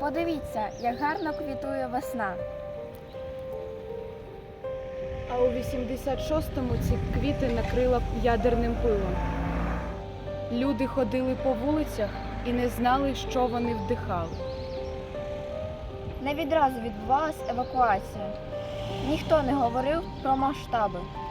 Подивіться, як гарно квітує весна. А у 86-му ці квіти накрила ядерним пилом. Люди ходили по вулицях і не знали, що вони вдихали. Не відразу відбувалась евакуація. Ніхто не говорив про масштаби. –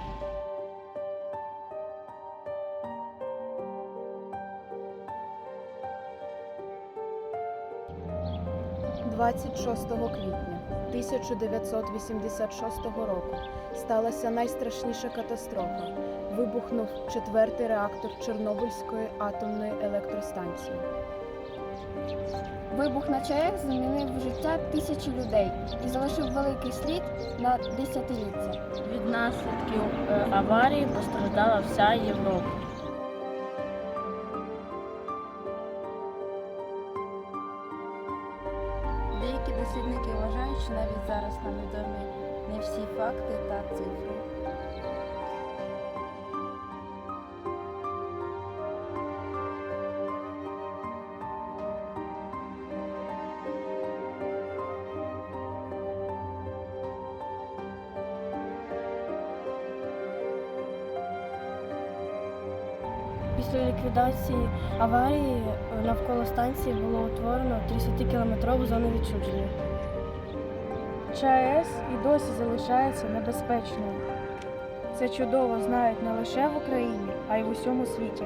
26 квітня 1986 року сталася найстрашніша катастрофа. Вибухнув четвертий реактор Чорнобильської атомної електростанції. Вибух на ЧАЕС змінив життя тисячі людей і залишив великий слід на десятиліття. Від наслідків е, аварії постраждала вся Європа. Деякі дослідники вважають, що навіть зараз нам відомі не всі факти та цифри. Після ліквідації аварії навколо станції було утворено 30-кілометрову зону відчуження. ЧАЕС і досі залишається небезпечною. Це чудово знають не лише в Україні, а й в усьому світі.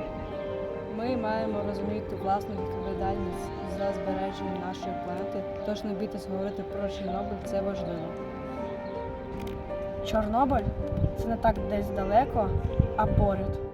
Ми маємо розуміти власну відповідальність за збереження нашої планети, тож не бійтесь говорити про Чорнобиль, це важливо. Чорнобиль це не так десь далеко, а поряд.